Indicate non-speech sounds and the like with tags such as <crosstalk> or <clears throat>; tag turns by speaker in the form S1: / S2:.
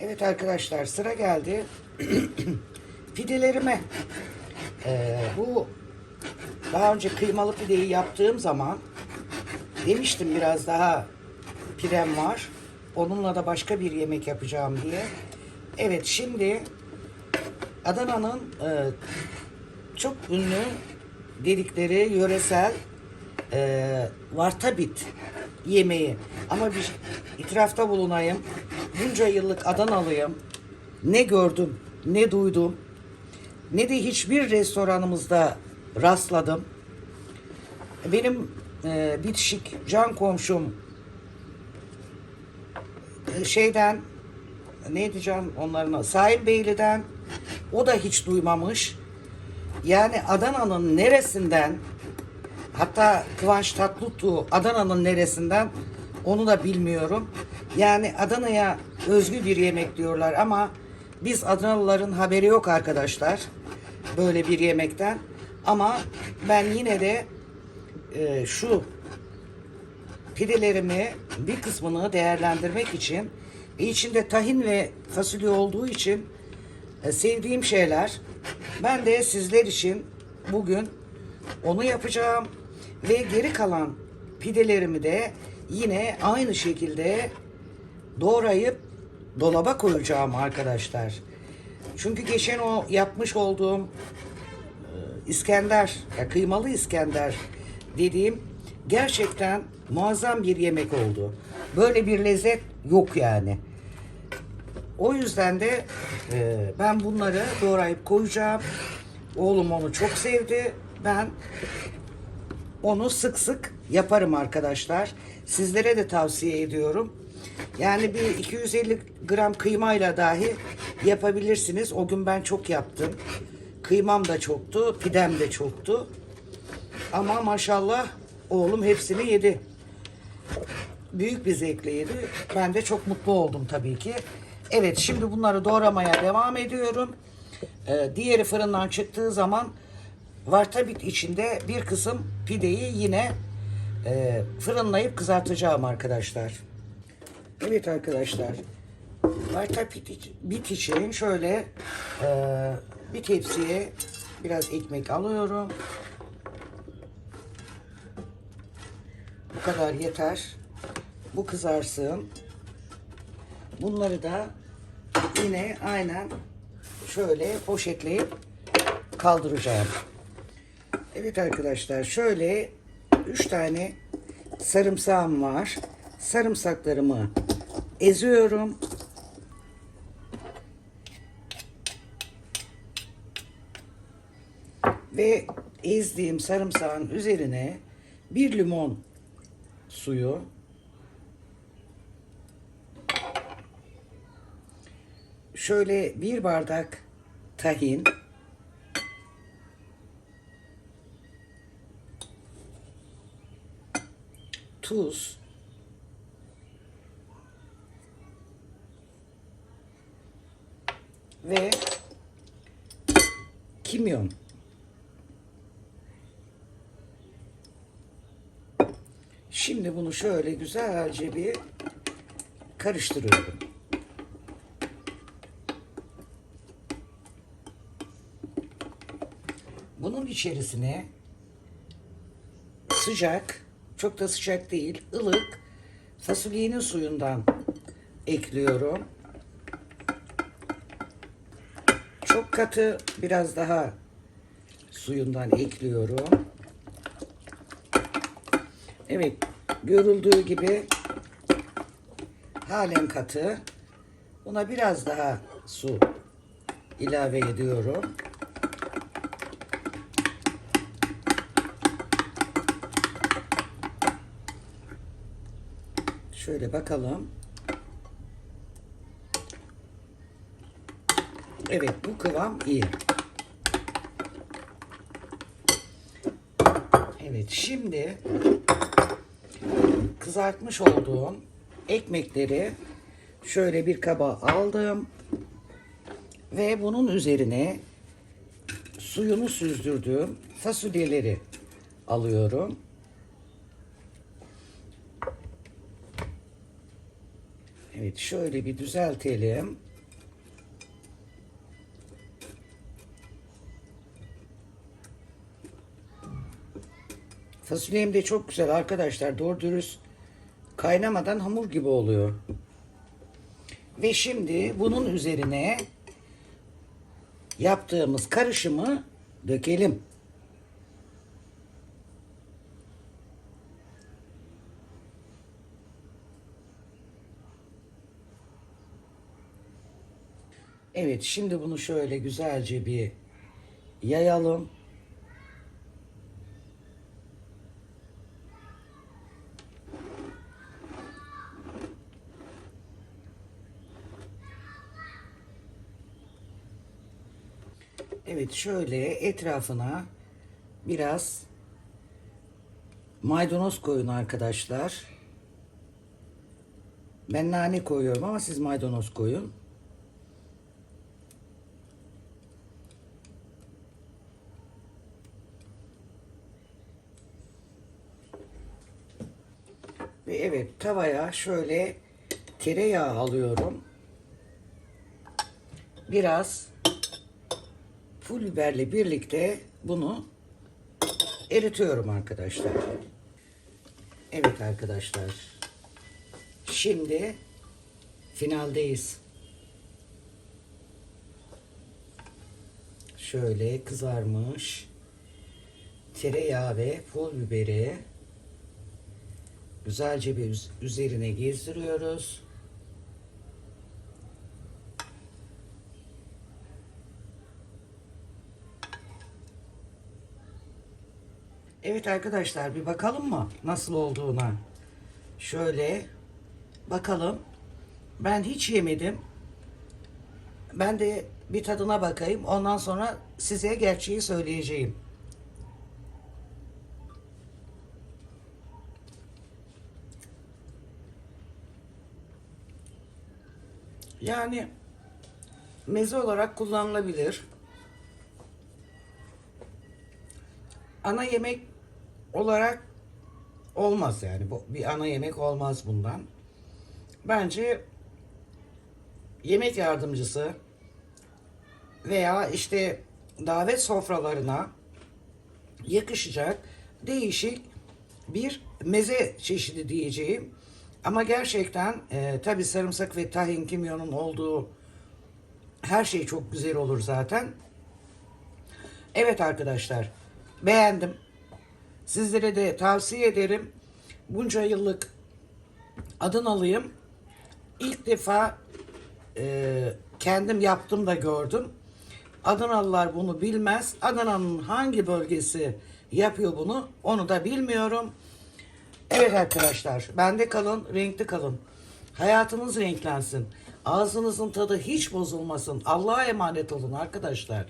S1: Evet arkadaşlar sıra geldi <clears throat> pidelerime. Ee, bu daha önce kıymalı pideyi yaptığım zaman demiştim biraz daha pidem var. Onunla da başka bir yemek yapacağım diye. Evet şimdi Adana'nın e, çok ünlü dedikleri yöresel e, vartabit yemeği. Ama bir itirafta bulunayım. Bunca yıllık Adanalıyım. Ne gördüm, ne duydum, ne de hiçbir restoranımızda rastladım. Benim e, bitişik can komşum e, şeyden neydi can onların Sahil Beyli'den o da hiç duymamış. Yani Adana'nın neresinden hatta Kıvanç Tatlıtuğ Adana'nın neresinden onu da bilmiyorum. Yani Adana'ya özgü bir yemek diyorlar ama biz Adanalıların haberi yok arkadaşlar. Böyle bir yemekten. Ama ben yine de e, şu pidelerimi bir kısmını değerlendirmek için içinde tahin ve fasulye olduğu için e, sevdiğim şeyler. Ben de sizler için bugün onu yapacağım ve geri kalan pidelerimi de yine aynı şekilde doğrayıp dolaba koyacağım arkadaşlar. Çünkü geçen o yapmış olduğum e, İskender, ya kıymalı İskender dediğim gerçekten muazzam bir yemek oldu. Böyle bir lezzet yok yani. O yüzden de e, ben bunları doğrayıp koyacağım. Oğlum onu çok sevdi. Ben onu sık sık yaparım arkadaşlar. Sizlere de tavsiye ediyorum. Yani bir 250 gram kıymayla dahi yapabilirsiniz. O gün ben çok yaptım. Kıymam da çoktu, pidem de çoktu. Ama maşallah oğlum hepsini yedi. Büyük bir zevkle yedi. Ben de çok mutlu oldum tabii ki. Evet şimdi bunları doğramaya devam ediyorum. Ee, diğeri fırından çıktığı zaman vartabit içinde bir kısım pideyi yine e, fırınlayıp kızartacağım arkadaşlar. Evet arkadaşlar. Vartabit iç- bit için şöyle e, bir tepsiye biraz ekmek alıyorum. Bu kadar yeter. Bu kızarsın. Bunları da yine aynen şöyle poşetleyip kaldıracağım. Evet arkadaşlar şöyle üç tane sarımsağım var. Sarımsaklarımı eziyorum. Ve ezdiğim sarımsağın üzerine bir limon suyu. Şöyle bir bardak tahin. Tuz ve kimyon Şimdi bunu şöyle güzelce bir karıştırıyorum. Bunun içerisine sıcak, çok da sıcak değil, ılık fasulyenin suyundan ekliyorum. Çok katı biraz daha suyundan ekliyorum. Evet, görüldüğü gibi halen katı. Buna biraz daha su ilave ediyorum. Şöyle bakalım. Evet, bu kıvam iyi. Evet, şimdi kızartmış olduğum ekmekleri şöyle bir kaba aldım ve bunun üzerine suyunu süzdürdüğüm fasulyeleri alıyorum. Evet şöyle bir düzeltelim. Fasulyem de çok güzel arkadaşlar. Doğru dürüst kaynamadan hamur gibi oluyor. Ve şimdi bunun üzerine yaptığımız karışımı dökelim. Evet şimdi bunu şöyle güzelce bir yayalım. Evet şöyle etrafına biraz maydanoz koyun arkadaşlar. Ben nane koyuyorum ama siz maydanoz koyun. Ve evet tavaya şöyle tereyağı alıyorum. Biraz pul biberle birlikte bunu eritiyorum arkadaşlar. Evet arkadaşlar. Şimdi finaldeyiz. Şöyle kızarmış tereyağı ve pul biberi güzelce bir üz- üzerine gezdiriyoruz. Evet arkadaşlar bir bakalım mı nasıl olduğuna. Şöyle bakalım. Ben hiç yemedim. Ben de bir tadına bakayım. Ondan sonra size gerçeği söyleyeceğim. Yani meze olarak kullanılabilir. Ana yemek olarak olmaz yani. Bu bir ana yemek olmaz bundan. Bence yemek yardımcısı veya işte davet sofralarına yakışacak değişik bir meze çeşidi diyeceğim. Ama gerçekten e, tabi sarımsak ve tahin kimyonun olduğu her şey çok güzel olur zaten. Evet arkadaşlar beğendim. Sizlere de tavsiye ederim. Bunca yıllık Adanalıyım. İlk defa e, kendim yaptım da gördüm. Adanalılar bunu bilmez. Adana'nın hangi bölgesi yapıyor bunu onu da bilmiyorum. Evet arkadaşlar bende kalın renkli kalın. Hayatınız renklensin. Ağzınızın tadı hiç bozulmasın. Allah'a emanet olun arkadaşlar.